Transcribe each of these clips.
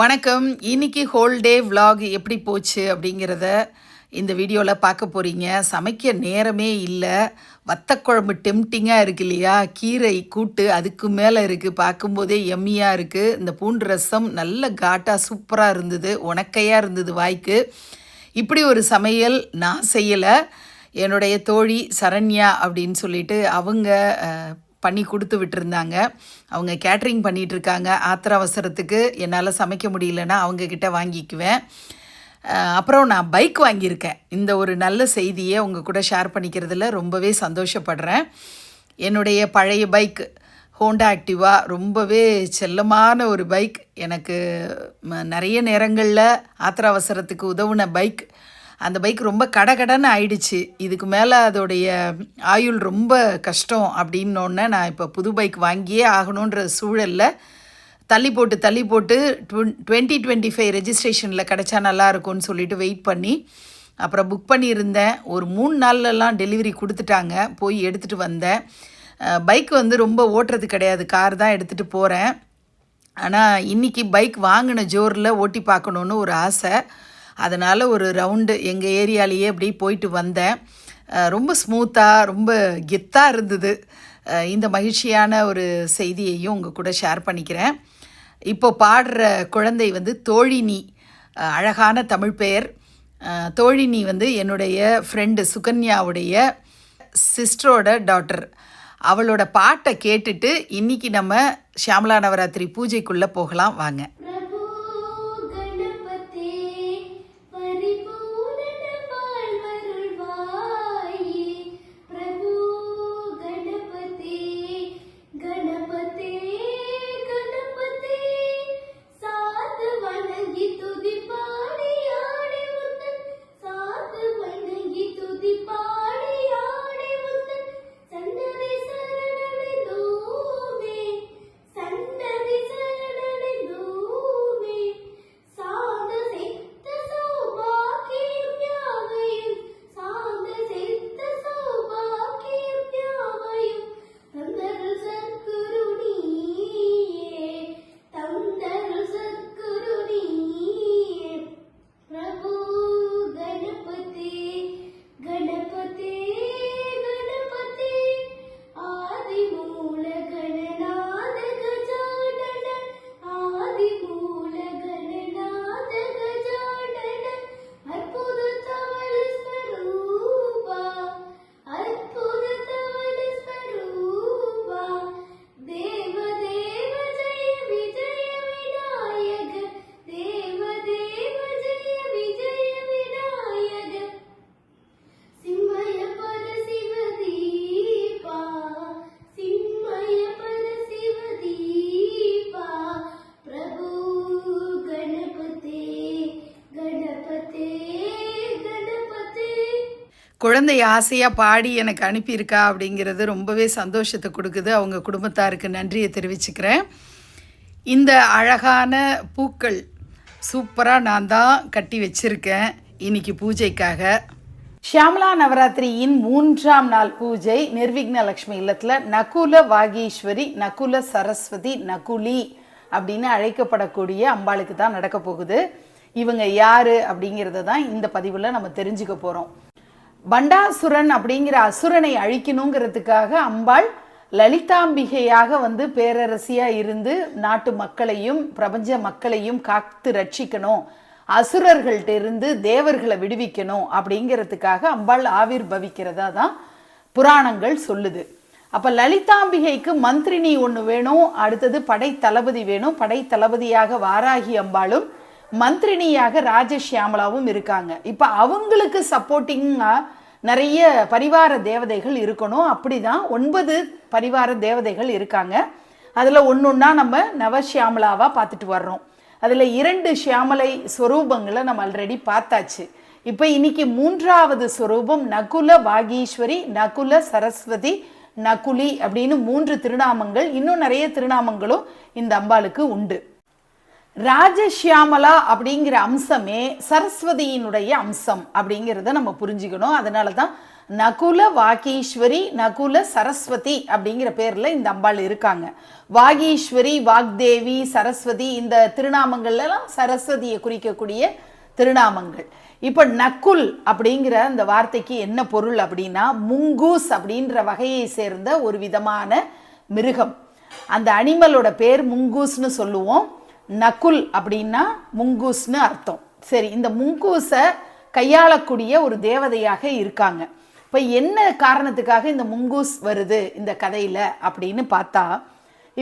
வணக்கம். இன்னைக்கு whole day vlog எப்படி போச்சு அப்படிங்கிறத இந்த வீடியோவில் பார்க்க போகிறீங்க சமைக்க நேரமே இல்லை. வத்தக்குழம்பு டெம்டிங்காக இருக்கு இல்லையா? கீரை கூட்டு அதுக்கு மேலே இருக்குது பார்க்கும்போதே எம்மியாக இருக்குது இந்த பூண்டு ரசம் நல்ல காட்டாக சூப்பராக இருந்தது. உனக்கையாக இருந்தது வாய்க்கு. இப்படி ஒரு சமையல் நான் செய்யலை. என்னுடைய தோழி சரண்யா அப்படின்னு சொல்லிட்டு அவங்க பண்ணி கொடுத்து விட்டுருந்தாங்க. அவங்க கேட்ரிங் பண்ணிகிட்ருக்காங்க ஆத்திர அவசரத்துக்கு என்னால் சமைக்க முடியலன்னா அவங்கக்கிட்ட வாங்கிக்குவேன். அப்புறம் நான் பைக் வாங்கியிருக்கேன். இந்த ஒரு நல்ல செய்தியை உங்கள் கூட ஷேர் பண்ணிக்கிறதுல ரொம்பவே சந்தோஷப்படுறேன். என்னுடைய பழைய பைக் ஹோண்டா ஆக்டிவா ரொம்பவே செல்லமான ஒரு பைக். எனக்கு நிறைய நேரங்களில் ஆத்திர அவசரத்துக்கு உதவுன பைக். அந்த பைக் ரொம்ப கடகடன்னு ஆயிடுச்சு. இதுக்கு மேலே அதோடைய ஆயுள் ரொம்ப கஷ்டம் அப்படின்னோடனே நான் இப்போ புது பைக் வாங்கியே ஆகணுன்ற சூழலில் தள்ளி போட்டு தள்ளி போட்டு டுவெண்ட்டி டுவெண்ட்டி ஃபைவ் ரெஜிஸ்ட்ரேஷனில் கிடச்சா நல்லா இருக்கும்னு சொல்லிட்டு வெயிட் பண்ணி அப்புறம் புக் பண்ணியிருந்தேன். ஒரு மூணு நாள்லலாம் டெலிவரி கொடுத்துட்டாங்க. போய் எடுத்துகிட்டு வந்தேன். பைக் வந்து ரொம்ப ஓட்டுறது கிடையாது. கார் தான் எடுத்துகிட்டு போகிறேன் ஆனால் இன்றைக்கி பைக் வாங்கின ஜோரில் ஓட்டி பார்க்கணுன்னு ஒரு ஆசை. அதனால் ஒரு ரவுண்டு எங்கள் ஏரியாலேயே அப்படி போயிட்டு வந்தேன். ரொம்ப ஸ்மூத்தாக ரொம்ப கெத்தாக இருந்தது. இந்த மகிழ்ச்சியான ஒரு செய்தியையும் உங்கள் கூட ஷேர் பண்ணிக்கிறேன். இப்போ பாடுற குழந்தை வந்து தோழினி. அழகான தமிழ் பெயர். தோழினி வந்து என்னுடைய ஃப்ரெண்டு சுகன்யாவுடைய சிஸ்டரோட டாட்டர் அவளோட பாட்டை கேட்டுட்டு இன்னைக்கு நம்ம ஷியாமலா நவராத்திரி பூஜைக்குள்ளே போகலாம். வாங்க. குழந்தை ஆசையாக பாடி எனக்கு அனுப்பியிருக்கா அப்படிங்கிறது ரொம்பவே சந்தோஷத்தை கொடுக்குது. அவங்க குடும்பத்தாருக்கு நன்றியை தெரிவிச்சுக்கிறேன். இந்த அழகான பூக்கள் சூப்பராக நான் தான் கட்டி வச்சுருக்கேன் இன்னைக்கு பூஜைக்காக. ஷியாமலா நவராத்திரியின் மூன்றாம் நாள் பூஜை நிர்விக்ன லக்ஷ்மி இல்லத்தில் நகுல வாகீஸ்வரி நகுல சரஸ்வதி நகுலி அப்படின்னு அழைக்கப்படக்கூடிய அம்பாளுக்கு தான் நடக்க போகுது. இவங்க யாரு அப்படிங்கிறத தான் இந்த பதிவில் நம்ம தெரிஞ்சுக்க போகிறோம் பண்டாசுரன் அப்படிங்கிற அசுரனை அழிக்கணுங்கிறதுக்காக அம்பாள் லலிதாம்பிகையாக வந்து பேரரசியாக இருந்து நாட்டு மக்களையும் பிரபஞ்ச மக்களையும் காத்து ரட்சிக்கணும். அசுரர்கள்ட்ட இருந்து தேவர்களை விடுவிக்கணும் அப்படிங்கிறதுக்காக அம்பாள் ஆவிர் பவிக்கிறதா தான் புராணங்கள் சொல்லுது. அப்போ லலிதாம்பிகைக்கு மந்திரினி ஒன்று வேணும் அடுத்தது படை தளபதி வேணும். படை தளபதியாக வாராகி அம்பாளும் மந்திரினியாக ராஜஷியாமலாவும் இருக்காங்க. இப்போ அவங்களுக்கு சப்போர்ட்டிங்காக நிறைய பரிவார தேவதைகள் இருக்கணும். அப்படி தான் ஒன்பது பரிவார தேவதைகள் இருக்காங்க. அதில் ஒன்று ஒன்றா நம்ம நவஷியாமலாவாக பார்த்துட்டு வர்றோம். அதில் இரண்டு ஷியாமலை ஸ்வரூபங்களை நம்ம ஆல்ரெடி பார்த்தாச்சு. இப்போ இன்னைக்கு மூன்றாவது ஸ்வரூபம் நகுல வாகீஸ்வரி நகுல சரஸ்வதி நகுலி அப்படின்னு மூன்று திருநாமங்கள். இன்னும் நிறைய திருநாமங்களும் இந்த அம்பாளுக்கு உண்டு. ராஜஷியாமலா அப்படிங்கிற அம்சமே சரஸ்வதியினுடைய அம்சம் அப்படிங்கிறத நம்ம புரிஞ்சுக்கணும். அதனால தான் நகுல வாகீஸ்வரி நகுல சரஸ்வதி அப்படிங்கிற பேரில் இந்த அம்பாள் இருக்காங்க. வாகீஸ்வரி வாக்தேவி சரஸ்வதி இந்த திருநாமங்கள்லாம் சரஸ்வதியை குறிக்கக்கூடிய திருநாமங்கள். இப்போ நக்குல் அப்படிங்கிற அந்த வார்த்தைக்கு என்ன பொருள் அப்படின்னா முங்கூஸ் அப்படின்ற வகையை சேர்ந்த ஒரு விதமான மிருகம். அந்த அனிமலோட பேர் முங்கூஸ்னு சொல்லுவோம். நகுல் அப்படின்னா முங்கூஸ்னு அர்த்தம். சரி இந்த முங்கூஸை கையாளக்கூடிய ஒரு தேவதையாக இருக்காங்க. இப்போ என்ன காரணத்துக்காக இந்த முங்கூஸ் வருது இந்த கதையில் அப்படின்னு பார்த்தா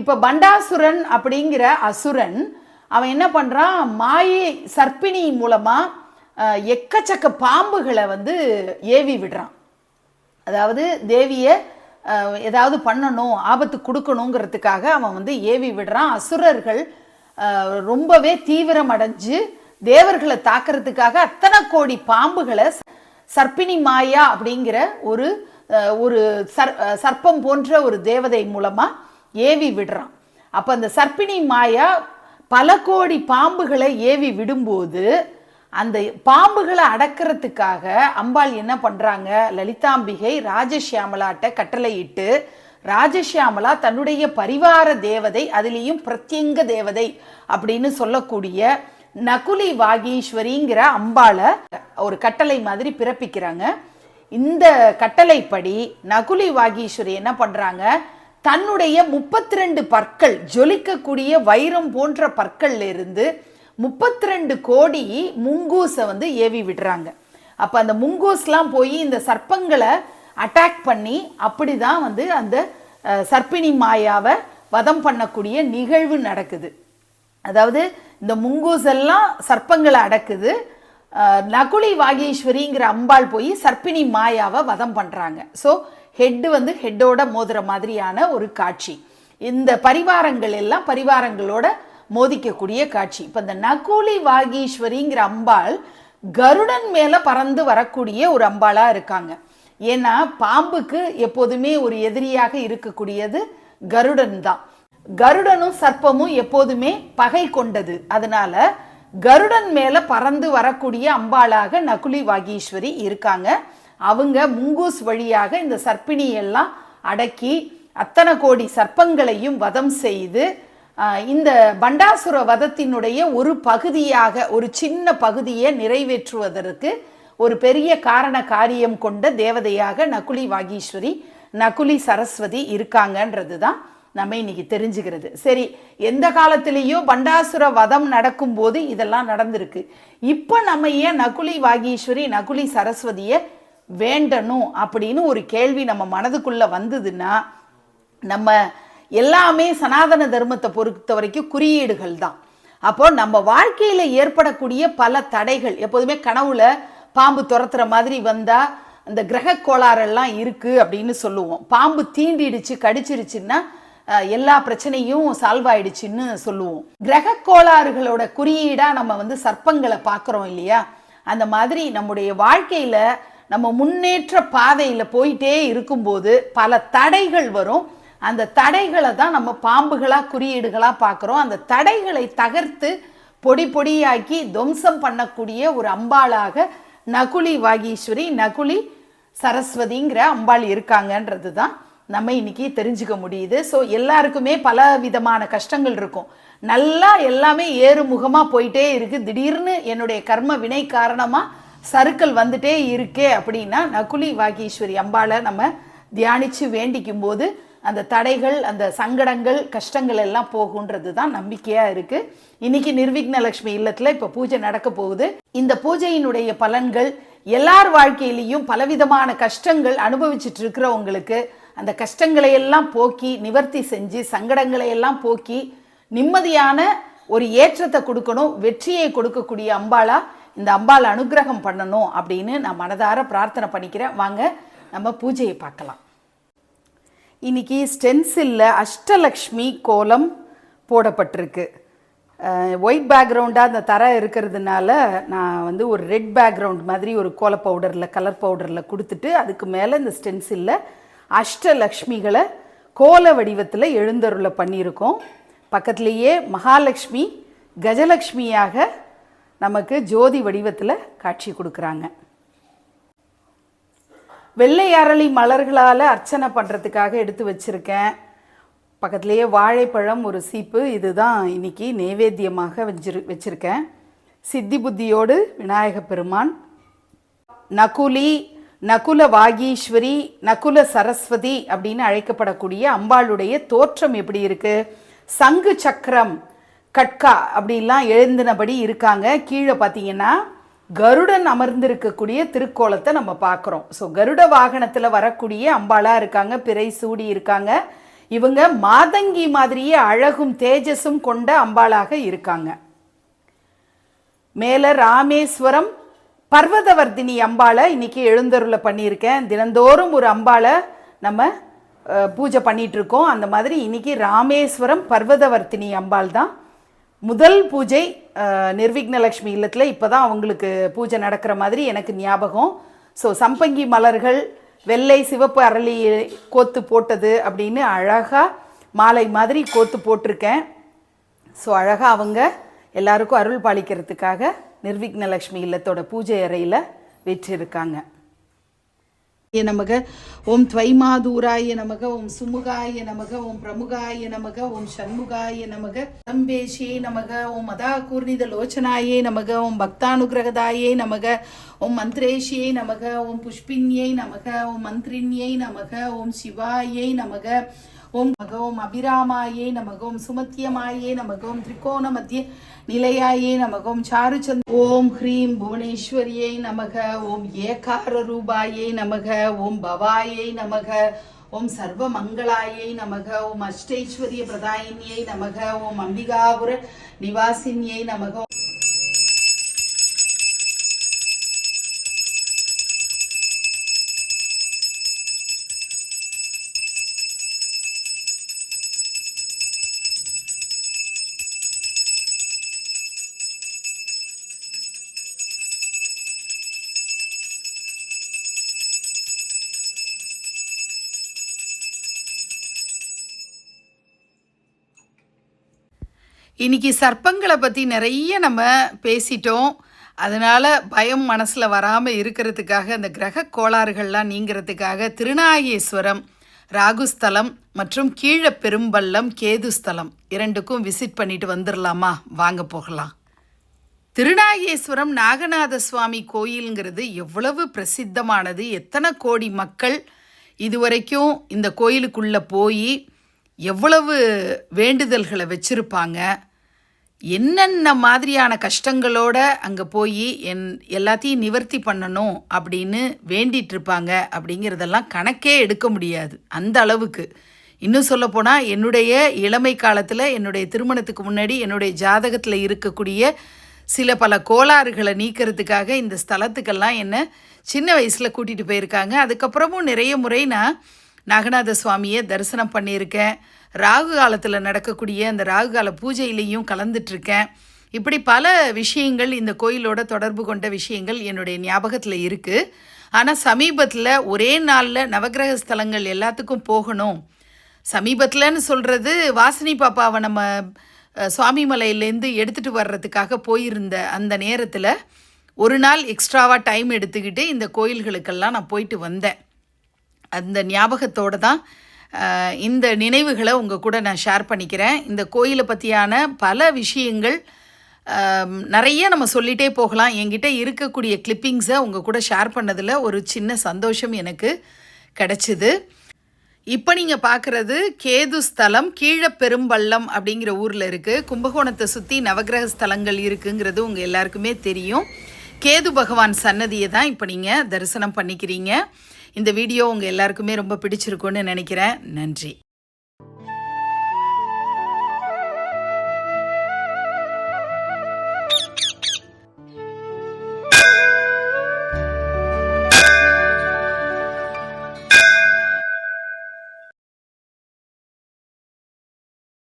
இப்போ பண்டாசுரன் அப்படிங்கிற அசுரன் அவன் என்ன பண்ணுறான் மாயை சர்ப்பிணி மூலமாக எக்கச்சக்க பாம்புகளை வந்து ஏவி விடுறான். அதாவது தேவியை ஏதாவது பண்ணணும் ஆபத்து கொடுக்கணுங்கிறதுக்காக அவன் வந்து ஏவி விடுறான். அசுரர்கள் ரொம்பவே தீவிரம் அடைஞ்சு தேவர்களை தாக்கிறதுக்காக அத்தனை கோடி பாம்புகளை சர்ப்பிணி மாயா அப்படிங்கிற ஒரு ஒரு சர் சர்ப்பம் போன்ற ஒரு தேவதை மூலமாக ஏவி விடுறான். அப்போ அந்த சர்ப்பிணி மாயா பல கோடி பாம்புகளை ஏவி விடும்போது அந்த பாம்புகளை அடக்கிறதுக்காக அம்பாள் என்ன பண்ணுறாங்க லலிதாம்பிகை ராஜசியாமலாட்ட கட்டளையிட்டு ராஜஷியாமலா தன்னுடைய பரிவார தேவதை அதுலேயும் பிரத்யங்க தேவதை அப்படின்னு சொல்லக்கூடிய நகுலி வாகீஸ்வரிங்கிற அம்பாளை ஒரு கட்டளை மாதிரி பிறப்பிக்கிறாங்க. இந்த கட்டளைப்படி நகுலி வாகீஸ்வரி என்ன பண்ணுறாங்க தன்னுடைய முப்பத்தி ரெண்டு பற்கள் ஜொலிக்கக்கூடிய வைரம் போன்ற பற்கள்ல இருந்து முப்பத்தி ரெண்டு கோடி முங்கூஸை வந்து ஏவி விடுறாங்க. அப்போ அந்த முங்கூஸ்லாம் போய் இந்த சர்ப்பங்களை அட்டாக் பண்ணி அப்படிதான் வந்து அந்த சர்ப்பிணி மாயாவை வதம் பண்ணக்கூடிய நிகழ்வு நடக்குது. அதாவது இந்த முங்கூஸ் எல்லாம் சர்ப்பங்களை அடக்குது. நகுலி வாகீஸ்வரிங்கிற அம்பாள் போய் சர்ப்பிணி மாயாவை வதம் பண்ணுறாங்க ஸோ ஹெட்டு வந்து ஹெட்டோட மோதுற மாதிரியான ஒரு காட்சி. இந்த பரிவாரங்கள் எல்லாம் பரிவாரங்களோட மோதிக்கக்கூடிய காட்சி. இப்போ இந்த நகுலி வாகீஸ்வரிங்கிற அம்பாள் கருடன் மேலே பறந்து வரக்கூடிய ஒரு அம்பாளாக இருக்காங்க. ஏன்னா பாம்புக்கு எப்போதுமே ஒரு எதிரியாக இருக்கக்கூடியது கருடன் தான். கருடனும் சர்ப்பமும் எப்போதுமே பகை கொண்டது. அதனால கருடன் மேல பறந்து வரக்கூடிய அம்பாளாக நகுலி வாகீஸ்வரி இருக்காங்க. அவங்க முங்கூஸ் வழியாக இந்த சர்ப்பிணி எல்லாம் அடக்கி அத்தனை கோடி சர்ப்பங்களையும் வதம் செய்து இந்த பண்டாசுர வதத்தினுடைய ஒரு பகுதியாக ஒரு சின்ன பகுதியை நிறைவேற்றுவதற்கு ஒரு பெரிய காரண காரியம் கொண்ட தேவதையாக நகுலி வாகீஸ்வரி நகுலி சரஸ்வதி இருக்காங்கன்றது தான் நம்ம இன்னைக்கு தெரிஞ்சுக்கிறது. சரி எந்த காலத்திலேயோ பண்டாசுர வதம் நடக்கும்போது இதெல்லாம் நடந்திருக்கு. இப்போ நம்ம ஏன் நகுலி வாகீஸ்வரி நகுலி சரஸ்வதியை வேண்டணும் அப்படின்னு ஒரு கேள்வி நம்ம மனதுக்குள்ள வந்ததுன்னா நம்ம எல்லாமே சனாதன தர்மத்தை பொறுத்த வரைக்கும் குறியீடுகள் தான் அப்போ நம்ம வாழ்க்கையில ஏற்படக்கூடிய பல தடைகள் எப்போதுமே கனவுல பாம்பு துரத்துற மாதிரி வந்தால் அந்த கிரக கோளாறெல்லாம் இருக்குது அப்படின்னு சொல்லுவோம். பாம்பு தீண்டிடுச்சு கடிச்சிருச்சுன்னா எல்லா பிரச்சனையும் சால்வ் ஆயிடுச்சுன்னு சொல்லுவோம். கிரக கோளாறுகளோட குறியீடாக நம்ம வந்து சர்ப்பங்களை பார்க்குறோம் இல்லையா? அந்த மாதிரி நம்முடைய வாழ்க்கையில் நம்ம முன்னேற்ற பாதையில் போயிட்டே இருக்கும்போது பல தடைகள் வரும். அந்த தடைகளை தான் நம்ம பாம்புகளாக குறியீடுகளாக பார்க்குறோம். அந்த தடைகளை தகர்த்து பொடி பொடியாக்கி துவம்சம் பண்ணக்கூடிய ஒரு அம்பாளாக நகுலி வாகீஸ்வரி நகுலி சரஸ்வதிங்கிற அம்பாள் இருக்காங்கன்றது தான் நம்ம இன்னைக்கு தெரிஞ்சுக்க முடியுது. ஸோ எல்லாருக்குமே பல விதமான கஷ்டங்கள் இருக்கும். நல்லா எல்லாமே ஏறுமுகமாக போயிட்டே இருக்குது திடீர்னு என்னுடைய கர்ம வினை காரணமாக சறுக்கல் வந்துட்டே இருக்கே அப்படின்னா நகுலி வாகீஸ்வரி அம்பாளை நம்ம தியானித்து வேண்டிக்கும் போது அந்த தடைகள் அந்த சங்கடங்கள் கஷ்டங்கள் எல்லாம் போகுன்றது தான் நம்பிக்கையாக இருக்கு. இன்னைக்கு நிர்விக்ன லட்சுமி இல்லத்தில் இப்போ பூஜை நடக்க போகுது. இந்த பூஜையினுடைய பலன்கள் எல்லார் வாழ்க்கையிலையும் பலவிதமான கஷ்டங்கள் அனுபவிச்சுட்டு இருக்கிறவங்களுக்கு அந்த கஷ்டங்களை எல்லாம் போக்கி நிவர்த்தி செஞ்சு சங்கடங்களை எல்லாம் போக்கி நிம்மதியான ஒரு ஏற்றத்தை கொடுக்கணும் வெற்றியை கொடுக்கக்கூடிய அம்பாளா இந்த அம்பாள் அனுக்கிரகம் பண்ணணும் அப்படின்னு நான் மனதார பிரார்த்தனை பண்ணிக்கிறேன். வாங்க நம்ம பூஜையை பார்க்கலாம். இன்னைக்கு ஸ்டென்சிலில் அஷ்டலக்ஷ்மி கோலம் போடப்பட்டிருக்கு. ஒயிட் பேக்ரவுண்டாக அந்த தரை இருக்கிறதுனால நான் வந்து ஒரு ரெட் பேக்ரவுண்ட் மாதிரி ஒரு கோல பவுடரில் கலர் பவுடரில் கொடுத்துட்டு அதுக்கு மேலே இந்த ஸ்டென்சில்ல அஷ்டலக்ஷ்மிகளை கோல வடிவத்தில் எழுந்தருளை பண்ணியிருக்கோம். பக்கத்துலேயே மகாலட்சுமி கஜலக்ஷ்மியாக நமக்கு ஜோதி வடிவத்தில் காட்சி கொடுக்குறாங்க. வெள்ளை அரளி மலர்களால் அர்ச்சனை பண்ணுறதுக்காக எடுத்து வச்சுருக்கேன். பக்கத்துலேயே வாழைப்பழம் ஒரு சீப்பு இதுதான் இன்றைக்கி நைவேத்தியமாக வச்சிரு வச்சுருக்கேன். சித்தி புத்தியோடு விநாயக பெருமான். நகுலி நகுல வாகீஸ்வரி நகுல சரஸ்வதி அப்படின்னு அழைக்கப்படக்கூடிய அம்பாளுடைய தோற்றம் எப்படி இருக்குது சங்கு சக்கரம் கட்கா அப்படிலாம் எழுந்தினபடி இருக்காங்க. கீழே பார்த்தீங்கன்னா கருடன் அமர்ந்திருக்கக்கூடிய திருக்கோலத்தை நம்ம பார்க்குறோம். ஸோ கருட வாகனத்தில் வரக்கூடிய அம்பாளாக இருக்காங்க பிறை சூடி இருக்காங்க. இவங்க மாதங்கி மாதிரியே அழகும் தேஜஸும் கொண்ட அம்பாளாக இருக்காங்க. மேலே ராமேஸ்வரம் பர்வதவர்தினி அம்பாளை இன்னைக்கு எழுந்தருளை பண்ணியிருக்கேன். தினந்தோறும் ஒரு அம்பாளை நம்ம பூஜை பண்ணிகிட்ருக்கோம் இருக்கோம். அந்த மாதிரி இன்னைக்கு ராமேஸ்வரம் பர்வதவர்த்தினி அம்பாள் தான். முதல் பூஜை நிர்விக்னலக்ஷ்மி இல்லத்தில் இப்போ தான் அவங்களுக்கு பூஜை நடக்கிற மாதிரி எனக்கு ஞாபகம். ஸோ சம்பங்கி மலர்கள் வெள்ளை சிவப்பு அரளி கோத்து போட்டது அப்படின்னு அழகாக மாலை மாதிரி கோத்து போட்டிருக்கேன். ஸோ அழகாக அவங்க எல்லாருக்கும் அருள் பாலிக்கிறதுக்காக நிர்விக்னலக்ஷ்மி இல்லத்தோட பூஜை அறையில் வெற்றிருக்காங்க. நமக. ஓம் துவைமாதூராய நமக ஓம் சுமுகாய நமக ஓம் பிரமுகாய நமக ஓம் சண்முகாய நமக. தம்பேஷே நமக ஓம் மதா கூர்ணித லோச்சனாயே நமக ஓம் பக்தானுகிரகதாயே நமக ஓம் மந்திரேஷியை நமக ஓம் புஷ்பின்யை நமக ஓம் மந்திரின்யை நமக ஓம் சிவாயை நமக. ஓம் மகவும் அபிராமாயே நமகோம் சுமத்தியமாயே நமகோம் திரிகோண மத்திய நிலையாயே நமகோம் சாரு சாருச்சந்த் ஓம் ஹ்ரீம் புவனேஸ்வரியை நமக ஓம் ஏகார ரூபாயை நமக ஓம் பவாயை நமக ஓம் சர்வ மங்களாயை நமக ஓம் அஷ்டைஸ்வரிய பிரதாயினியை நமக ஓம் அம்பிகாபுர நிவாசினியை நமக இன்னைக்கு சர்ப்பங்களை பற்றி நிறைய நம்ம பேசிட்டோம். அதனால் பயம் மனசில் வராமல் இருக்கிறதுக்காக அந்த கிரக கோளாறுகள்லாம் நீங்கிறதுக்காக திருநாகேஸ்வரம் ராகுஸ்தலம் மற்றும் கீழே பெரும்பள்ளம் கேதுஸ்தலம் இரண்டுக்கும் விசிட் பண்ணிட்டு வந்துடலாமா வாங்க போகலாம். திருநாகேஸ்வரம் நாகநாத சுவாமி கோயிலுங்கிறது எவ்வளவு பிரசித்தமானது. எத்தனை கோடி மக்கள் இதுவரைக்கும் இந்த கோயிலுக்குள்ளே போய் எவ்வளவு வேண்டுதல்களை வச்சுருப்பாங்க? என்னென்ன மாதிரியான கஷ்டங்களோட அங்கே போய் என் எல்லாத்தையும் நிவர்த்தி பண்ணணும் அப்படின்னு வேண்டிகிட்டு இருப்பாங்க அப்படிங்கிறதெல்லாம் கணக்கே எடுக்க முடியாது அந்த அளவுக்கு. இன்னும் சொல்லப்போனால் என்னுடைய இளமை காலத்தில் என்னுடைய திருமணத்துக்கு முன்னாடி என்னுடைய ஜாதகத்தில் இருக்கக்கூடிய சில பல கோளாறுகளை நீக்கிறதுக்காக இந்த ஸ்தலத்துக்கெல்லாம் என்ன சின்ன வயசில் கூட்டிகிட்டு போயிருக்காங்க. அதுக்கப்புறமும் நிறைய முறை நான் நாகநாத சுவாமியை தரிசனம் பண்ணியிருக்கேன். ராகு காலத்தில் நடக்கக்கூடிய அந்த ராகு கால பூஜையிலையும் கலந்துட்டுருக்கேன் இப்படி பல விஷயங்கள் இந்த கோயிலோட தொடர்பு கொண்ட விஷயங்கள் என்னுடைய ஞாபகத்தில் இருக்குது ஆனால் சமீபத்தில் ஒரே நாளில் நவக்கிரக ஸ்தலங்கள் எல்லாத்துக்கும் போகணும். சமீபத்தில்னு சொல்கிறது வாசினி பாப்பாவை நம்ம சுவாமி மலையிலேருந்து எடுத்துகிட்டு வர்றதுக்காக போயிருந்த அந்த நேரத்தில் ஒரு நாள் எக்ஸ்ட்ராவாக டைம் எடுத்துக்கிட்டு இந்த கோயில்களுக்கெல்லாம் நான் போயிட்டு வந்தேன். அந்த ஞாபகத்தோடு தான் இந்த நினைவுகளை உங்கள் கூட நான் ஷேர் பண்ணிக்கிறேன். இந்த கோயிலை பற்றியான பல விஷயங்கள் நிறைய நம்ம சொல்லிகிட்டே போகலாம். என்கிட்ட இருக்கக்கூடிய கிளிப்பிங்ஸை உங்கள் கூட ஷேர் பண்ணதில் ஒரு சின்ன சந்தோஷம் எனக்கு கிடச்சிது. இப்போ நீங்கள் பார்க்குறது கேது ஸ்தலம் கீழே பெரும்பள்ளம் அப்படிங்கிற ஊரில் இருக்குது கும்பகோணத்தை சுற்றி நவக்கிரக ஸ்தலங்கள் இருக்குங்கிறது உங்கள் எல்லாருக்குமே தெரியும். கேது பகவான் சன்னதியை தான் இப்போ நீங்கள் தரிசனம் பண்ணிக்கிறீங்க. இந்த வீடியோ உங்கள் எல்லாருக்குமே ரொம்ப பிடிச்சிருக்குன்னு நினைக்கிறேன். நன்றி.